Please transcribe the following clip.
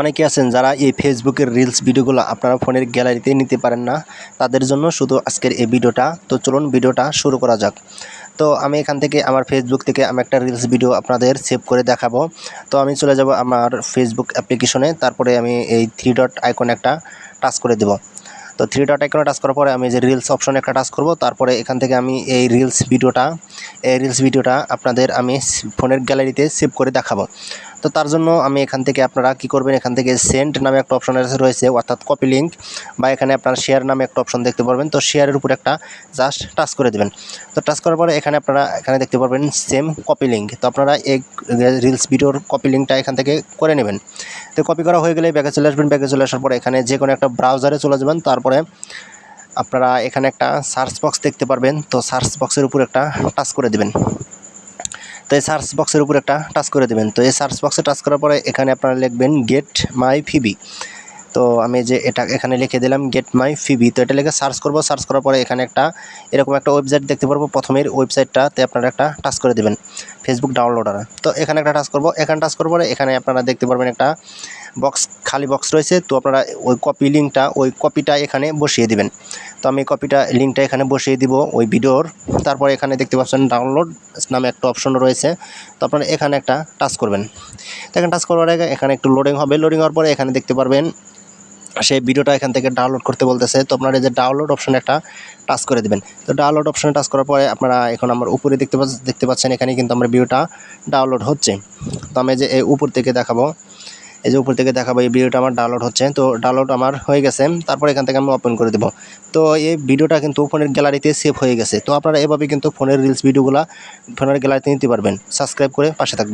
অনেকে আছেন যারা এই ফেসবুকের রিলস ভিডিওগুলো আপনারা ফোনের গ্যালারিতে নিতে পারেন না, তাদের জন্য শুধু আজকের এই ভিডিওটা। তো চলুন ভিডিওটা শুরু করা যাক। তো আমি এখান থেকে আমার ফেসবুক থেকে আমি একটা রিলস ভিডিও আপনাদের সেভ করে দেখাবো। তো আমি চলে যাব আমার ফেসবুক অ্যাপ্লিকেশনে তারপরে আমি এই থ্রি ডট আইকন একটা টাচ করে দেব। তো থ্রি ডট আইকনে টাচ করার পরে আমি যে রিলস অপশনে একটা টাচ করব, তারপরে এখান থেকে আমি এই রিলস ভিডিওটা এই রিলস ভিডিওটা আপনাদের আমি ফোনের গ্যালারিতে সেভ করে দেখাবো। তো তার জন্য আমি এখান থেকে আপনারা কি করবেন, এখান থেকে সেন্ড নামে একটা অপশন রয়েছে, অর্থাৎ কপি লিঙ্ক বা এখানে আপনারা শেয়ার নামে একটা অপশন দেখতে পারবেন। তো শেয়ারের উপর একটা জাস্ট টাচ করে দেবেন। তো টাচ করার পরে এখানে আপনারা এখানে দেখতে পারবেন সেম কপি লিঙ্ক তো আপনারা এই রিলস ভিডিওর কপি লিঙ্কটা এখান থেকে করে নেবেন। তো কপি করা হয়ে গেলে ব্যাগে চলে আসবেন। ব্যাগে চলে আসার পরে এখানে যে কোনো একটা ব্রাউজারে চলে যাবেন। তারপরে আপনারা এখানে একটা সার্চ বক্স দেখতে পারবেন। তো সার্চ বক্সের উপর একটা টাচ করে দেবেন। তো এই সার্চ বক্সের উপর একটা টাচ করে দেবেন। তো এই সার্চ বক্সে টাচ করার পরে এখানে আপনারা লিখবেন গেট মাই ফিবি তো আমি যে এটা এখানে লিখে দিলাম গেট মাই ফিবি তো এটা লিখে সার্চ করব। সার্চ করার পরে এখানে একটা এরকম একটা ওয়েবসাইট দেখতে পারব। প্রথমের ওয়েবসাইটটাতে আপনারা একটা টাচ করে দেবেন। ফেসবুক ডাউনলোডার তো এখানে একটা টাচ করব। এখানে টাচ করার পরে এখানে আপনারা দেখতে পারবেন একটা বক্স খালি বক্স রয়েছে, তো আপনারা ওই কপি লিঙ্কটা ওই কপিটা এখানে বসিয়ে দিবেন। তো আমি কপিটা লিঙ্কটা এখানে বসিয়ে দিব ওই ভিডিওর। তারপরে এখানে দেখতে পাচ্ছেন ডাউনলোড নামে একটা অপশন রয়েছে। তো আপনারা এখানে একটা টাচ করবেন। এখানে টাচ করার আগে এখানে একটু লোডিং হবে। লোডিং হওয়ার পরে এখানে দেখতে পারবেন, সেই ভিডিওটা এখান থেকে ডাউনলোড করতে বলতেছে। তো আপনারা যে ডাউনলোড অপশনে একটা টাচ করে দেবেন। তো ডাউনলোড অপশনে টাচ করার পরে আপনারা এখন আমার উপরে দেখতে পাচ্ছেন দেখতে পাচ্ছেন এখানে কিন্তু আমার ভিডিওটা ডাউনলোড হচ্ছে। তো আমি যে এই উপর থেকে দেখাবো। এই যে উপর থেকে দেখাবো এই ভিডিওটা আমার ডাউনলোড হচ্ছে, তো ডাউনলোড আমার হয়ে গেছে, তারপর এখান থেকে আমি ওপেন করে দেবো। তো এই ভিডিওটা কিন্তু ফোনের গ্যালারিতে সেভ হয়ে গেছে, তো আপনারা এভাবে কিন্তু ফোনের রিলস ভিডিওগুলো ফোনের গ্যালারিতে নিতে পারবেন। সাবস্ক্রাইব করে পাশে থাকবেন।